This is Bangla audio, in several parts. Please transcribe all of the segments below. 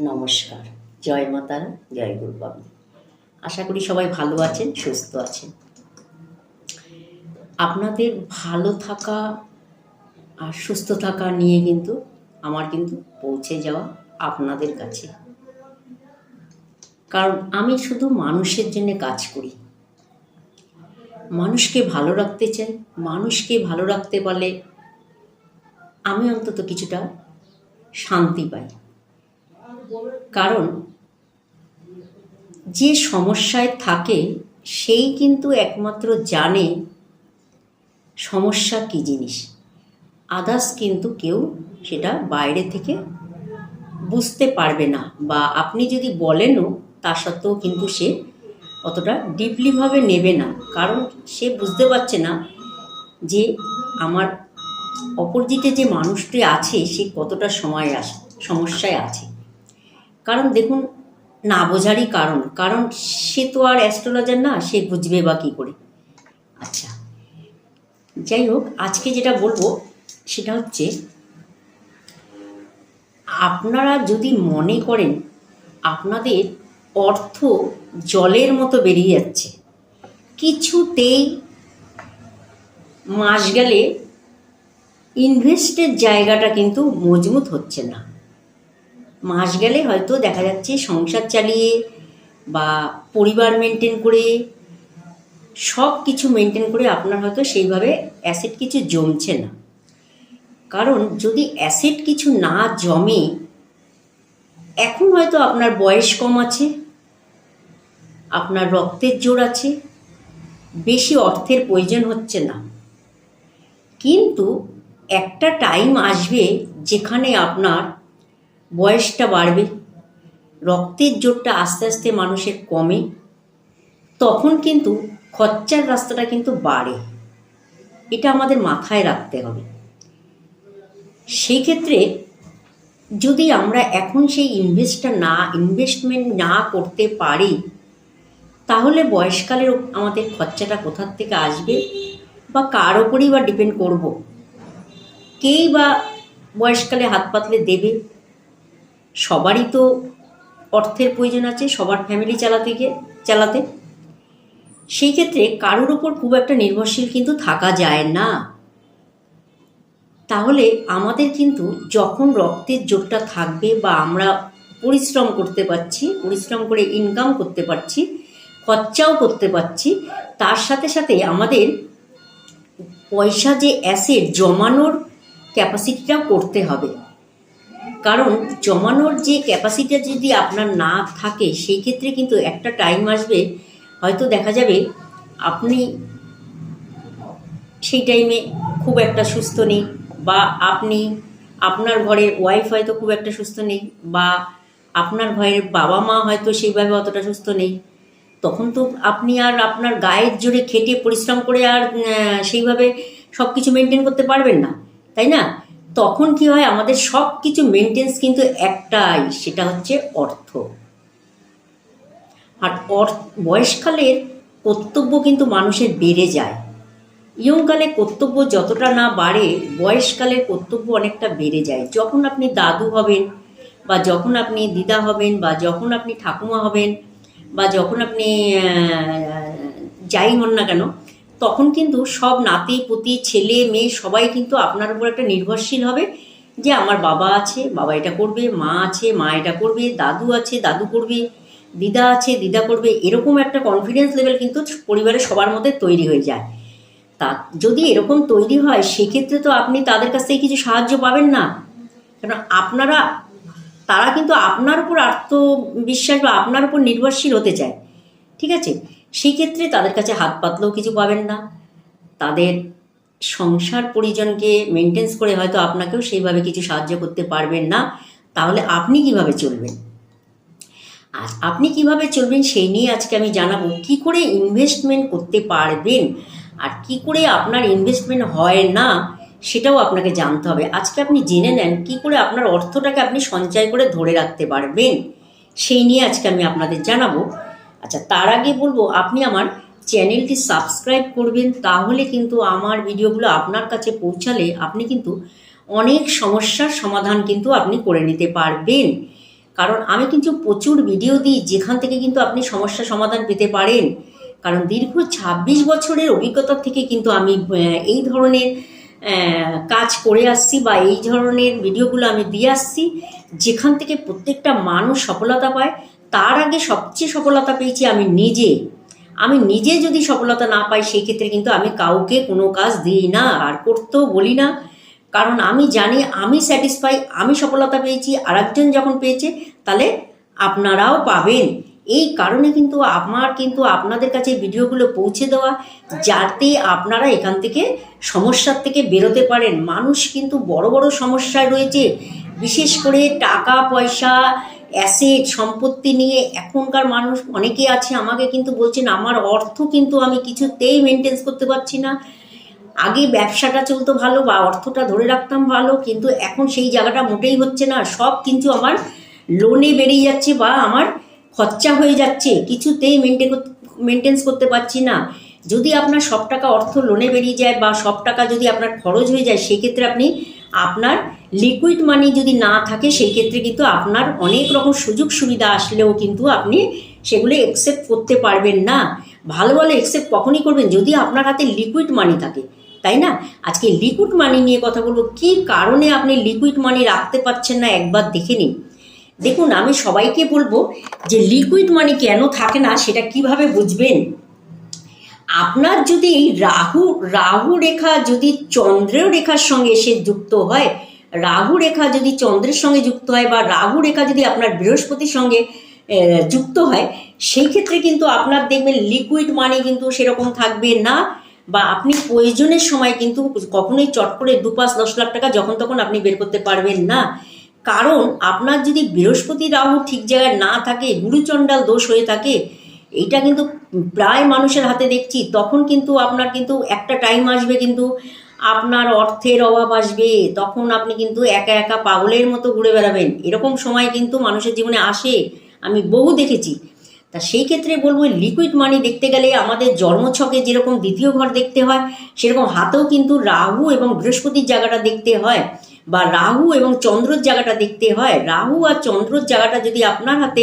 নমস্কার। জয় মাতারা জয় গুরু বাবু। আশা করি সবাই ভালো আছেন, সুস্থ আছেন। আপনাদের ভালো থাকা আর সুস্থ থাকা নিয়ে কিন্তু আমার কিন্তু পৌঁছে যাওয়া আপনাদের কাছে। কারণ আমি শুধু মানুষের জন্য কাজ করি। মানুষকে ভালো রাখতে চাই, মানুষকে ভালো রাখতে পারলে আমি অন্তত কিছুটা শান্তি পাই। কারণ যে সমস্যায় থাকে, সেই কিন্তু একমাত্র জানে সমস্যা কী জিনিস। আদার্স কিন্তু কেউ সেটা বাইরে থেকে বুঝতে পারবে না বা আপনি যদি বলেনও, তা সত্ত্বেও কিন্তু সে অতটা ডিপলিভাবে নেবে না। কারণ সে বুঝতে পারছে না যে আমার অপরজিটে যে মানুষটি আছে, সে কতটা সময় আস, সমস্যায় আছে। কারণ দেখুন, না বোঝারই কারণ কারণ সে তো আর অ্যাস্ট্রোলজার না, সে বুঝবে বা কী করে। আচ্ছা যাই হোক, আজকে যেটা বলব, সেটা হচ্ছে, আপনারা যদি মনে করেন, আপনাদের অর্থ জলের মতো বেরিয়ে যাচ্ছে। কিছুতেই মাস গেলে ইনভেস্টের জায়গাটা কিন্তু মজবুত হচ্ছে না। মাস গেলে হয়তো দেখা যাচ্ছে সংসার চালিয়ে বা পরিবার মেনটেন করে, সব কিছু মেনটেন করে আপনার হয়তো সেইভাবে অ্যাসেট কিছু জমছে না। কারণ যদি অ্যাসেট কিছু না জমে, এখন হয়তো আপনার বয়স কম আছে, আপনার রক্তের জোর আছে, বেশি অর্থের প্রয়োজন হচ্ছে না। কিন্তু একটা টাইম আসবে যেখানে আপনার বয়সটা বাড়বে, রক্তের জোরটা আস্তে আস্তে মানুষের কমে, তখন কিন্তু খরচার রাস্তাটা কিন্তু বাড়ে। এটা আমাদের মাথায় রাখতে হবে। সেই ক্ষেত্রে যদি আমরা এখন সেই ইনভেস্টটা না ইনভেস্টমেন্ট না করতে পারি, তাহলে বয়সকালের আমাদের খরচাটা কোথার থেকে আসবে বা কার ওপরেই বা ডিপেন্ড করব? কেই বা বয়সকালে হাত পাতলে দেবে? সবারই তো অর্থের প্রয়োজন আছে, সবার ফ্যামিলি চালাতে গিয়ে, চালাতে। সেই ক্ষেত্রে কারোর ওপর খুব একটা নির্ভরশীল কিন্তু থাকা যায় না। তাহলে আমাদের কিন্তু যখন রক্তের জোরটা থাকবে বা আমরা পরিশ্রম করতে পারছি, পরিশ্রম করে ইনকাম করতে পারছি, খরচাও করতে পারছি, তার সাথে সাথে আমাদের পয়সা যে অ্যাসেট জমানোর ক্যাপাসিটিটাও করতে হবে। কারণ জমানোর যে ক্যাপাসিটি যদি আপনার না থাকে, সেই ক্ষেত্রে কিন্তু একটা টাইম আসবে, হয়তো দেখা যাবে আপনি সেই টাইমে খুব একটা সুস্থ নেই বা আপনি আপনার ঘরের ওয়াইফ হয়তো খুব একটা সুস্থ নেই বা আপনার ঘরের বাবা মা হয়তো সেইভাবে অতটা সুস্থ নেই, তখন তো আপনি আর আপনার গায়ের জোরে খেটে পরিশ্রম করে আর সেইভাবে সব কিছু মেনটেন করতে পারবেন না, তাই না? তখন কি হয়, আমাদের সব কিছু মেনটেন্স কিন্তু একটাই, সেটা হচ্ছে অর্থ। আর অর্থ, বয়সকালের কর্তব্য কিন্তু মানুষের বেড়ে যায়। ইয়ংকালে কর্তব্য যতটা না বাড়ে, বয়সকালের কর্তব্য অনেকটা বেড়ে যায়। যখন আপনি দাদু হবেন, বা যখন আপনি দিদা হবেন, বা যখন আপনি ঠাকুমা হবেন, বা যখন আপনি যাই হন না কেন তখন কিন্তু সব নাতি, পুতি, ছেলে, মেয়ে সবাই কিন্তু আপনার উপর একটা নির্ভরশীল হবে যে আমার বাবা আছে, বাবা এটা করবে, মা আছে, মা এটা করবে, দাদু আছে, দাদু করবে, দিদা আছে, দিদা করবে, এরকম একটা কনফিডেন্স লেভেল কিন্তু পরিবারের সবার মধ্যে তৈরি হয়ে যায়। তা যদি এরকম তৈরি হয়, সেক্ষেত্রে তো আপনি তাদের কাছ থেকে কিছু সাহায্য পাবেন না। কারণ আপনারা, তারা কিন্তু আপনার উপর আত্মবিশ্বাস বা আপনার উপর নির্ভরশীল হতে চায়। ঠিক আছে? সেই ক্ষেত্রে তাদের কাছে হাত পাতলেও কিছু পাবেন না। তাদের সংসার পরিজনকে মেনটেন্স করে হয়তো আপনাকেও সেইভাবে কিছু সাহায্য করতে পারবেন না। তাহলে আপনি কীভাবে চলবেন? আর আপনি কীভাবে চলবেন সেই নিয়ে আজকে আমি জানাব। কি করে ইনভেস্টমেন্ট করতে পারবেন? আর কি করে আপনার ইনভেস্টমেন্ট হয় না? সেটাও আপনাকে জানতে হবে। আজকে আপনি জেনে নেন কি করে আপনার অর্থটাকে আপনি সঞ্চয় করে ধরে রাখতে পারবেন। সেই নিয়ে আজকে আমি আপনাদের জানাব। আচ্ছা তার আগে বলব, আপনি আমার চ্যানেলটি সাবস্ক্রাইব করবেন, তাহলে কিন্তু আমার ভিডিওগুলো আপনার কাছে পৌঁছালে আপনি কিন্তু অনেক সমস্যার সমাধান কিন্তু আপনি করে নিতে পারবেন। কারণ আমি কিন্তু প্রচুর ভিডিও দিই, যেখান থেকে কিন্তু আপনি সমস্যা সমাধান পেতে পারেন। কারণ দীর্ঘ ২৬ বছরের অভিজ্ঞতা থেকে কিন্তু আমি এই ধরনের কাজ করে আসছি বা এই ধরনের ভিডিওগুলো আমি দিয়ে আসছি, যেখান থেকে প্রত্যেকটা মানুষ সফলতা পায়। তার আগে সবচেয়ে সফলতা পেয়েছি আমি নিজে। আমি নিজে যদি সফলতা না পাই, সেই ক্ষেত্রে কিন্তু আমি কাউকে কোনো কাজ দিই না, আর করতেও বলি না। কারণ আমি জানি, আমি স্যাটিসফাই আমি সফলতা পেয়েছি আর একজন যখন পেয়েছে, তাহলে আপনারাও পাবেন। এই কারণে কিন্তু আমার কিন্তু আপনাদের কাছে ভিডিওগুলো পৌঁছে দেওয়া, যাতে আপনারা এখান থেকে সমস্যার থেকে বেরোতে পারেন। মানুষ কিন্তু বড় বড় সমস্যায় রয়েছে। বিশেষ করে টাকা, পয়সা অ্যাসেট, সম্পত্তি নিয়ে এখনকার মানুষ অনেকে আছে আমাকে কিন্তু বলছেন, আমার অর্থ কিন্তু আমি কিছুতেই মেনটেন্স করতে পারছি না। আগে ব্যবসাটা চলতো ভালো বা অর্থটা ধরে রাখতাম ভালো, কিন্তু এখন সেই জায়গাটা মোটেই হচ্ছে না। সব কিন্তু আমার লোনে বেরিয়ে যাচ্ছে বা আমার খরচা হয়ে যাচ্ছে। কিছুতেই মেনটেন মেনটেন্স করতে পারছি না। যদি আপনার সব টাকা অর্থ লোনে বেরিয়ে যায় বা সব টাকা যদি আপনার খরচ হয়ে যায়, সেক্ষেত্রে আপনি আপনার লিকুইড মানি যদি না থাকে, সেই ক্ষেত্রে কিন্তু আপনার অনেক রকম সুযোগ সুবিধা আসলেও কিন্তু আপনি সেগুলো একসেপ্ট করতে পারবেন না। ভালো ভালো একসেপ্ট কখনই করবেন যদি আপনার হাতে লিকুইড মানি থাকে, তাই না? আজকে লিকুইড মানি নিয়ে কথা বলব। কী কারণে আপনি লিকুইড মানি রাখতে পারছেন না? একবার দেখে নিন। দেখুন, আমি সবাইকে বলব যে লিকুইড মানি কেন থাকে না, সেটা কীভাবে বুঝবেন? আপনার যদি এই রাহু রাহু রেখা যদি চন্দ্রের রেখার সঙ্গে এসে যুক্ত হয় রাহু রেখা যদি চন্দ্রের সঙ্গে যুক্ত হয় বা রাহু রেখা যদি আপনার বৃহস্পতির সঙ্গে যুক্ত হয়, সেই ক্ষেত্রে কিন্তু আপনার দেখবেন লিকুইড মানি কিন্তু সেরকম থাকবে না বা আপনি প্রয়োজনের সময় কিন্তু কখনোই চট করে দু পাঁচ দশ লাখ টাকা যখন তখন আপনি বের করতে পারবেন না। কারণ আপনার যদি বৃহস্পতি রাহু ঠিক জায়গায় না থাকে, গুরুচণ্ডাল দোষ হয়ে থাকে, এইটা কিন্তু প্রায় মানুষের হাতে দেখছি, তখন কিন্তু আপনার কিন্তু একটা টাইম আসবে কিন্তু আপনার অর্থের অভাব আসবে, তখন আপনি কিন্তু একা একা পাগলের মতো ঘুরে বেড়াবেন। এরকম সময় কিন্তু মানুষের জীবনে আসে, আমি বহু দেখেছি। তা সেই ক্ষেত্রে বলব লিকুইড মানি দেখতে গেলে আমাদের জন্মছকে যেরকম দ্বিতীয় ঘর দেখতে হয়, সেরকম হাতেও কিন্তু রাহু এবং বৃহস্পতির জায়গাটা দেখতে হয় বা রাহু এবং চন্দ্রর জায়গাটা দেখতে হয়। রাহু আর চন্দ্রর জায়গাটা যদি আপনার হাতে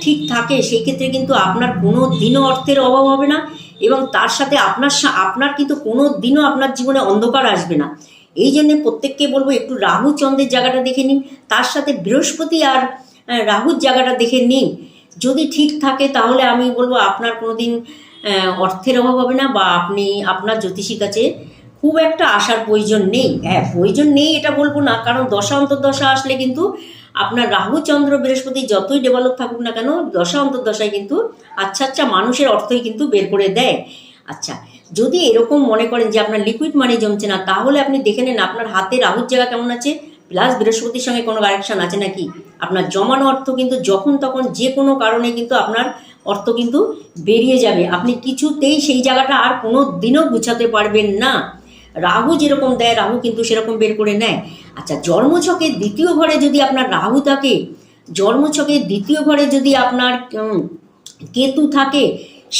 ঠিক থাকে, সেই ক্ষেত্রে কিন্তু আপনার কোনো দিনও অর্থের অভাব হবে না। এবং তার সাথে আপনার আপনার কিন্তু কোনো দিনও আপনার জীবনে অন্ধকার আসবে না। এই জন্য প্রত্যেককে বলব একটু রাহু চন্দ্রের জায়গাটা দেখে নিন, তার সাথে বৃহস্পতি আর রাহুর জায়গাটা দেখে নিন। যদি ঠিক থাকে তাহলে আমি বলব আপনার কোনো দিন অর্থের অভাব হবে না বা আপনি, আপনার জ্যোতিষীর কাছে খুব একটা আসার প্রয়োজন নেই। হ্যাঁ প্রয়োজন নেই এটা বলব না, কারণ দশা অন্তর্দশা আসলে কিন্তু আপনার রাহু, চন্দ্র, বৃহস্পতি যতই ডেভেলপ থাকুক না কেন, দশা, অন্তর্দশায় কিন্তু আচ্ছা আচ্ছা মানুষের অর্থই কিন্তু বের করে দেয়। আচ্ছা যদি এরকম মনে করেন যে আপনার লিকুইড মানি জমছে না, তাহলে আপনি দেখে নেন আপনার হাতে রাহুর জায়গা কেমন আছে প্লাস বৃহস্পতির সঙ্গে কোনো কানেকশন আছে নাকি? আপনার জমানো অর্থ কিন্তু যখন তখন যে কোনো কারণে কিন্তু আপনার অর্থ কিন্তু বেরিয়ে যাবে। আপনি কিছুতেই সেই জায়গাটা আর কোনো দিনও গুছাতে পারবেন না। রাহু যেরকম দেয়, রাহু কিন্তু সেরকম বের করে নেয়। আচ্ছা জন্মছকের দ্বিতীয় ঘরে যদি আপনার রাহু থাকে, জন্মছকের দ্বিতীয় ঘরে যদি আপনার কেতু থাকে,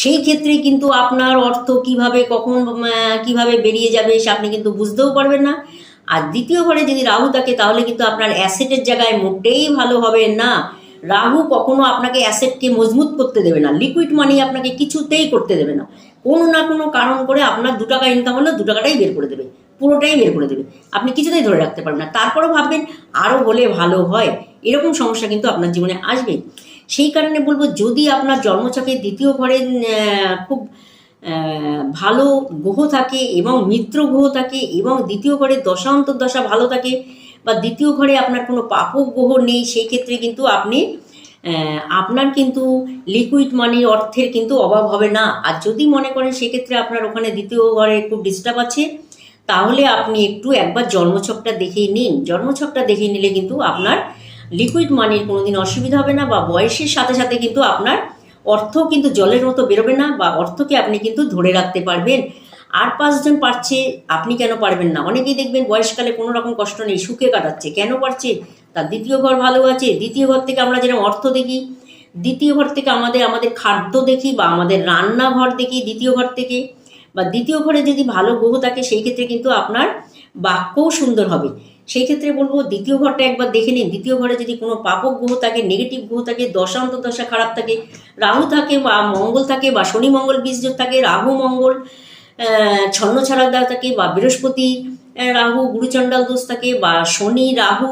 সেই ক্ষেত্রে কিন্তু আপনার অর্থ কীভাবে কখন কীভাবে বেরিয়ে যাবে সে আপনি কিন্তু বুঝতেও পারবেন না। আর দ্বিতীয় ঘরে যদি রাহু থাকে, তাহলে কিন্তু আপনার অ্যাসেটের জায়গায় মোটেই ভালো হবে না। রাহু কখনো আপনাকে অ্যাসেটকে মজবুত করতে দেবে না। লিকুইড মানি আপনাকে কিছুতেই করতে দেবে না। কোনো না কোনো কারণ করে আপনার দু টাকা ইনকাম হলে দু টাকাটাই বের করে দেবে, পুরোটাই বের করে দেবে। আপনি কিছুতেই ধরে রাখতে পারবেন না। তারপরেও ভাববেন আরও হলে ভালো হয়। এরকম সমস্যা কিন্তু আপনার জীবনে আসবে। সেই কারণে বলব, যদি আপনার জন্মছকে দ্বিতীয় ঘরে খুব ভালো গ্রহ থাকে এবং মিত্র গ্রহ থাকে এবং দ্বিতীয় ঘরে দশা ভালো থাকে বা দ্বিতীয় ঘরে আপনার কোনো পাপক গ্রহ নেই, সেই ক্ষেত্রে কিন্তু আপনি আপনার কিন্তু লিকুইড মানির অর্থের কিন্তু অভাব হবে না। আর যদি মনে করেন সেক্ষেত্রে আপনার ওখানে দ্বিতীয় ঘরে একটু ডিস্টার্ব আছে, তাহলে আপনি একটু একবার জন্মছকটা দেখেই নিন। জন্মছকটা দেখে নিলে কিন্তু আপনার লিকুইড মানির কোনোদিন অসুবিধা হবে না বা বয়সের সাথে সাথে কিন্তু আপনার অর্থ কিন্তু জলের মতো বেরোবে না বা অর্থকে আপনি কিন্তু ধরে রাখতে পারবেন। আর পাঁচজন পারছে, আপনি কেন পারবেন না? অনেকেই দেখবেন বয়সকালে কোনো রকম কষ্ট নেই, সুখে কাটাচ্ছে। কেন পারছে? তার দ্বিতীয় ঘর ভালো আছে, দ্বিতীয় ঘর থেকে আমরা যেরকম অর্থ দেখি, দ্বিতীয় ঘর থেকে আমাদের আমাদের খাদ্য দেখি বা আমাদের রান্নাঘর দেখি দ্বিতীয় ঘর থেকে, বা দ্বিতীয় ঘরে যদি ভালো গ্রহ থাকে, সেই ক্ষেত্রে কিন্তু আপনার বাক্যও সুন্দর হবে। সেই ক্ষেত্রে বলব, দ্বিতীয় ঘরটা একবার দেখে নিন। দ্বিতীয় ঘরে যদি কোনো পাপক গ্রহ থাকে নেগেটিভ গ্রহ থাকে দশান্ত দশা খারাপ থাকে, রাহু থাকে বা মঙ্গল থাকে বা শনি, মঙ্গল বীজ থাকে, রাহু, মঙ্গল ছন্ন ছাড়া থাকে বা বৃহস্পতি রাহু, গুরুচণ্ডাল দোষ থাকে বা শনি, রাহু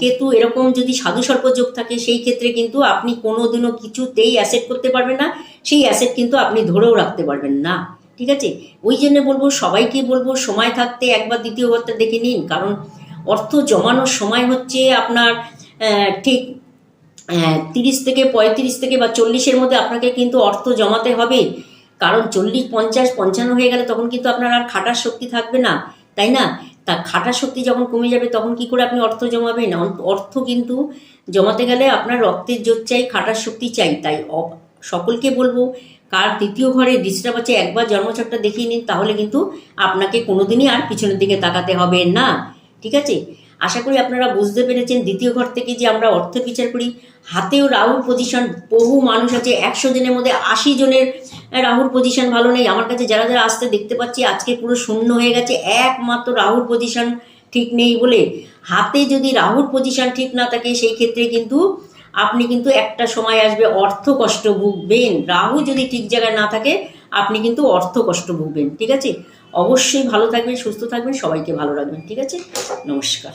কেতু, এরকম যদি সাধু সর্প যোগ থাকে, সেই ক্ষেত্রে কিন্তু আপনি কোনোদিনও কিছুতেই অ্যাসেট করতে পারবেন না। সেই অ্যাসেট কিন্তু আপনি ধরেও রাখতে পারবেন না। ঠিক আছে? ওই জন্য বলব, সবাইকে বলব, সময় থাকতে একবার দ্বিতীয় ঘরটা দেখে নিন। কারণ অর্থ জমানোর সময় হচ্ছে আপনার ঠিক তিরিশ থেকে পঁয়ত্রিশ থেকে বা চল্লিশের মধ্যে আপনাকে কিন্তু অর্থ জমাতে হবে। কারণ চল্লিশ, পঞ্চাশ, পঞ্চান্ন হয়ে গেলে তখন কিন্তু আপনার আর খাটার শক্তি থাকবে না, তাই না? তা খাটার শক্তি যখন কমে যাবে, তখন কি করে আপনি অর্থ জমাবেন? অর্থ কিন্তু জমাতে গেলে আপনার রক্তের জোর চাই, খাটার শক্তি চাই, তাই সকলকে বলব, কার দ্বিতীয় ঘরে ডিস্টার্ব আছে, একবার জন্মছকটা দেখিয়ে নিন, তাহলে কিন্তু আপনাকে কোনোদিনই আর পিছনের দিকে তাকাতে হবে না, ঠিক আছে? আশা করি আপনারা বুঝতে পেরেছেন, দ্বিতীয় ঘর থেকে যে আমরা অর্থ বিচার করি হাতেও রাহুর পজিশন বহু মানুষ আছে, একশো জনের মধ্যে আশি জনের রাহুর পজিশন ভালো নেই। আমার কাছে যারা যারা আসতে দেখতে পাচ্ছি, আজকে পুরো শূন্য হয়ে গেছে, একমাত্র রাহুর পজিশন ঠিক নেই বলে। হাতে যদি রাহুর পজিশন ঠিক না থাকে, সেই ক্ষেত্রে কিন্তু আপনি কিন্তু একটা সময় আসবে অর্থ কষ্ট ভুগবেন। রাহু যদি ঠিক জায়গায় না থাকে, আপনি কিন্তু অর্থ কষ্ট ভুগবেন, ঠিক আছে? অবশ্যই ভালো থাকবেন, সুস্থ থাকবেন, সবাইকে ভালো রাখবেন, ঠিক আছে? নমস্কার।